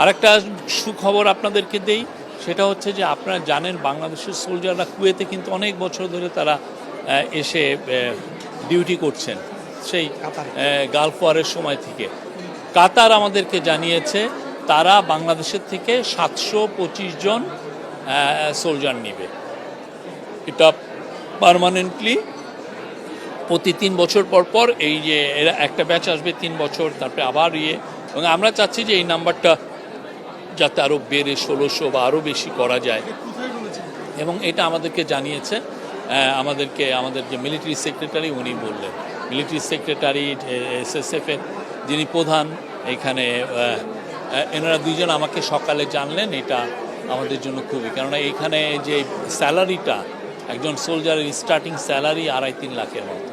আরেকটা সুখবর আপনাদেরকে দেই সেটা হচ্ছে যে আপনারা জানেন বাংলাদেশের সোলজাররা কুয়েতে কিন্তু অনেক বছর ধরে তারা এসে ডিউটি করছেন সেই কাতারে। গালফ ওয়ারের সময় থেকে। কাতার আমাদেরকে জানিয়েছে তারা বাংলাদেশের থেকে সাতশো পঁচিশ জন সোলজার নেবে। এটা পারমানেন্টলি প্রতি তিন বছর পর পর এই যে এরা একটা ব্যাচ আসবে তিন বছর তারপরে আবার ইয়ে। এবং আমরা চাচ্ছি যে এই নাম্বারটা যাতে আরও বেড়ে ষোলোশো বা আরও বেশি করা যায়। এবং এটা আমাদেরকে জানিয়েছে আমাদেরকে, আমাদের যে মিলিটারি সেক্রেটারি উনি বললেন। মিলিটারি সেক্রেটারি এসএসএফ এর যিনি প্রধান, এখানে এনারা দুইজন আমাকে সকালে জানলেন, এটা আমাদের জন্য খুবই। কেননা এইখানে যে স্যালারিটা একজন সোলজারের স্টার্টিং স্যালারি আড়াই তিন লাখের মতো।